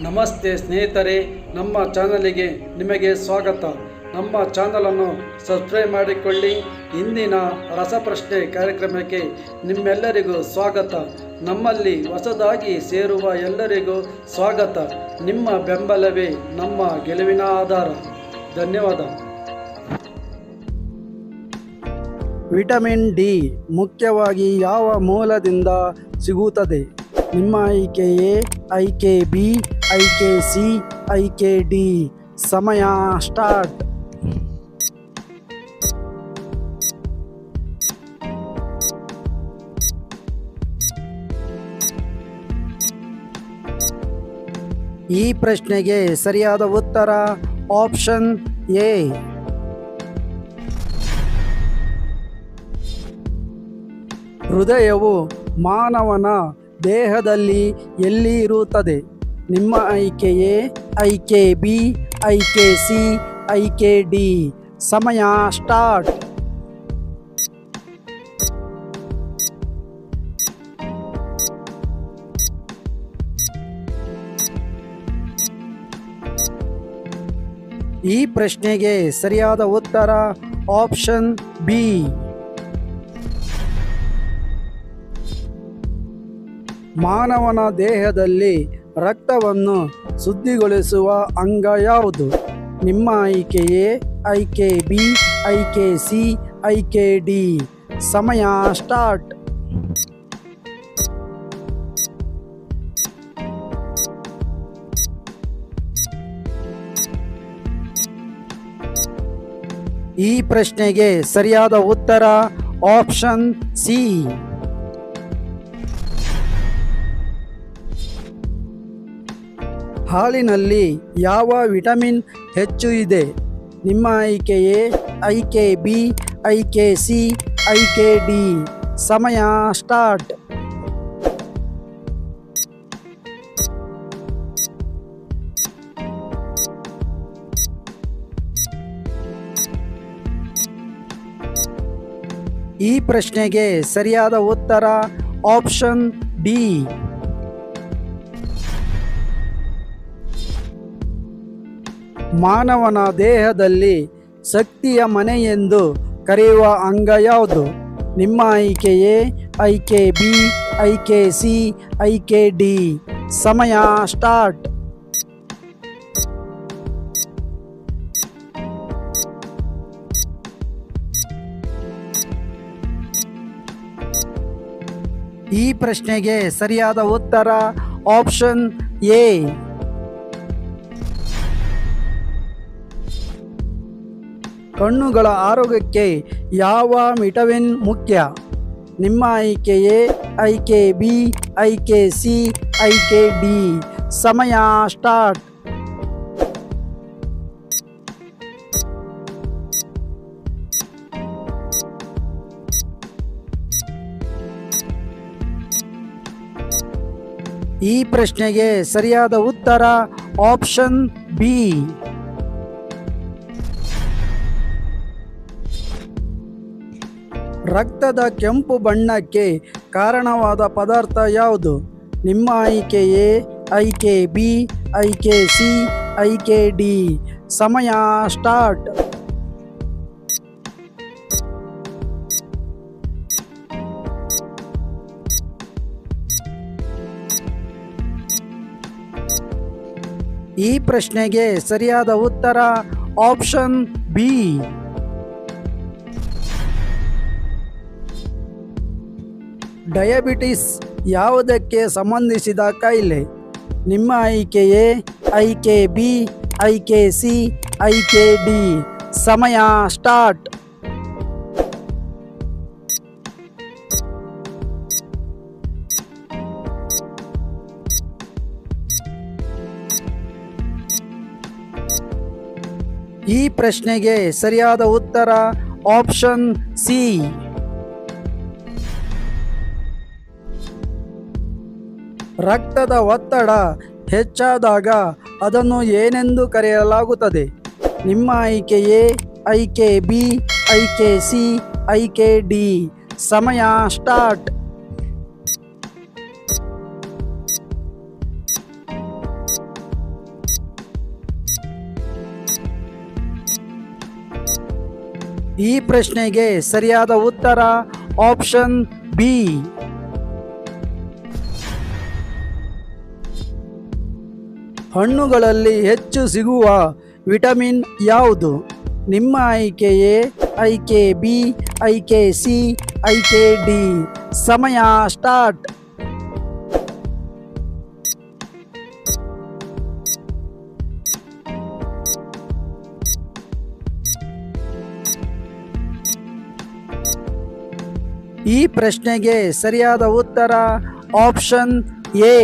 ನಮಸ್ತೆ ಸ್ನೇಹಿತರೆ, ನಮ್ಮ ಚಾನಲಿಗೆ ನಿಮಗೆ ಸ್ವಾಗತ. ನಮ್ಮ ಚಾನಲನ್ನು ಸಬ್ಸ್ಕ್ರೈಬ್ ಮಾಡಿಕೊಳ್ಳಿ. ಇಂದಿನ ರಸಪ್ರಶ್ನೆ ಕಾರ್ಯಕ್ರಮಕ್ಕೆ ನಿಮ್ಮೆಲ್ಲರಿಗೂ ಸ್ವಾಗತ. ನಮ್ಮಲ್ಲಿ ಹೊಸದಾಗಿ ಸೇರುವ ಎಲ್ಲರಿಗೂ ಸ್ವಾಗತ. ನಿಮ್ಮ ಬೆಂಬಲವೇ ನಮ್ಮ ಗೆಲುವಿನ ಆಧಾರ. ಧನ್ಯವಾದ. ವಿಟಮಿನ್ ಡಿ ಮುಖ್ಯವಾಗಿ ಯಾವ ಮೂಲದಿಂದ ಸಿಗುತ್ತದೆ? ನಿಮ್ಮ ಆಯ್ಕೆ ಎ ಆಯ್ಕೆ ಬಿ ಆಯ್ಕೆ ಸಿ ಐ ಕೆ ಡಿ ಸಮಯ ಸ್ಟಾರ್ಟ್. ಈ ಪ್ರಶ್ನೆಗೆ ಸರಿಯಾದ ಉತ್ತರ ಆಪ್ಷನ್ ಎ. ಹೃದಯವು ಮಾನವನ ದೇಹದಲ್ಲಿ ಎಲ್ಲಿ ಇರುತ್ತದೆ? ನಿಮ್ಮ ಆಯ್ಕೆ ಎ ಆಯ್ಕೆ ಬಿ, ಆಯ್ಕೆ ಸಿ, ಆಯ್ಕೆ ಡಿ. ಸಮಯ ಸ್ಟಾರ್ಟ್. ಈ ಪ್ರಶ್ನೆಗೆ ಸರಿಯಾದ ಉತ್ತರ ಆಪ್ಷನ್ ಬಿ. ಮಾನವನ ದೇಹದಲ್ಲಿ ರಕ್ತವನ್ನು ಶುದ್ಧಿಗೊಳಿಸುವ ಅಂಗ ಯಾವುದು? ನಿಮ್ಮ ಆಯ್ಕೆ ಎ ಆಯ್ಕೆ ಬಿ ಆಯ್ಕೆ ಸಿ ಆಯ್ಕೆ ಡಿ. ಸಮಯ ಸ್ಟಾರ್ಟ್. ಈ ಪ್ರಶ್ನೆಗೆ ಸರಿಯಾದ ಉತ್ತರ ಆಪ್ಷನ್ ಸಿ. ಹಾಲಿನಲ್ಲಿ ಯಾವ ವಿಟಮಿನ್ ಹೆಚ್ಚು ಇದೆ? ನಿಮ್ಮ ಆಯ್ಕೆ ಎ ಕೆ ಬಿ ಆಯ್ಕೆ ಸಿ ಆಯ್ಕೆ ಡಿ. ಸಮಯ ಸ್ಟಾರ್ಟ್. ಈ ಪ್ರಶ್ನೆಗೆ ಸರಿಯಾದ ಉತ್ತರ ಆಪ್ಷನ್ ಡಿ ಮಾನವನ ದೇಹದಲ್ಲಿ ಶಕ್ತಿಯ ಮನೆ ಎಂದು ಕರೆಯುವ ಅಂಗ ಯಾವುದು? ನಿಮ್ಮ ಆಯ್ಕೆಯೇ ಐಕೆ ಬಿ, ಐಕೆ ಸಿ, ಐಕೆ ಡಿ. ಸಮಯ ಸ್ಟಾರ್ಟ್. ಈ ಪ್ರಶ್ನೆಗೆ ಸರಿಯಾದ ಉತ್ತರ ಆಪ್ಷನ್ ಎ. ಕಣ್ಣುಗಳ ಆರೋಗ್ಯಕ್ಕೆ ಯಾವ ವಿಟಮಿನ್ ಮುಖ್ಯ? ನಿಮ್ಮ ಆಯ್ಕೆ ಎ ಐಕೆ ಬಿ ಐಕೆ ಸಿ ಐಕೆ ಡಿ. ಸಮಯ ಸ್ಟಾರ್ಟ್. ಈ ಪ್ರಶ್ನೆಗೆ ಸರಿಯಾದ ಉತ್ತರ ಆಪ್ಷನ್ ಬಿ. ರಕ್ತದ ಕೆಂಪು ಬಣ್ಣಕ್ಕೆ ಕಾರಣವಾದ ಪದಾರ್ಥ ಯಾವುದು? ನಿಮ್ಮ ಆಯ್ಕೆ ಎ ಐಕೆ ಬಿ, ಐಕೆ ಸಿ, ಐಕೆ ಡಿ. ಸಮಯ ಸ್ಟಾರ್ಟ್. ಈ ಪ್ರಶ್ನೆಗೆ ಸರಿಯಾದ ಉತ್ತರ ಆಪ್ಷನ್ ಬಿ. ಡಯಾಬಿಟಿಸ್ ಯಾವುದಕ್ಕೆ ಸಂಬಂಧಿಸಿದ ಕಾಯಿಲೆ? ನಿಮ್ಮ ಆಯ್ಕೆಯೇ ಎ ಕೆ ಬಿ ಆಯ್ಕೆ ಸಿ ಆಯ್ಕೆ ಡಿ ಸಮಯ ಸ್ಟಾರ್ಟ್. ಈ ಪ್ರಶ್ನೆಗೆ ಸರಿಯಾದ ಉತ್ತರ ಆಪ್ಷನ್ ಸಿ. ರಕ್ತದ ಒತ್ತಡ ಹೆಚ್ಚಾದಾಗ ಅದನ್ನು ಏನೆಂದು ಕರೆಯಲಾಗುತ್ತದೆ? ನಿಮ್ಮ ಆಯ್ಕೆ ಎ ಐಕೆ ಬಿ ಐಕೆ ಸಿ ಐಕೆ ಡಿ. ಸಮಯ ಸ್ಟಾರ್ಟ್. ಈ ಪ್ರಶ್ನೆಗೆ ಸರಿಯಾದ ಉತ್ತರ ಆಪ್ಷನ್ ಬಿ. ಹಣ್ಣುಗಳಲ್ಲಿ ಹೆಚ್ಚು ಸಿಗುವ ವಿಟಮಿನ್ ಯಾವುದು? ನಿಮ್ಮ ಆಯ್ಕೆಯೇ ಎ ಕೆ ಬಿ ಆಯ್ಕೆ ಸಿ ಆಯ್ಕೆ ಡಿ. ಸಮಯ ಸ್ಟಾರ್ಟ್. ಈ ಪ್ರಶ್ನೆಗೆ ಸರಿಯಾದ ಉತ್ತರ ಆಪ್ಷನ್ ಎ.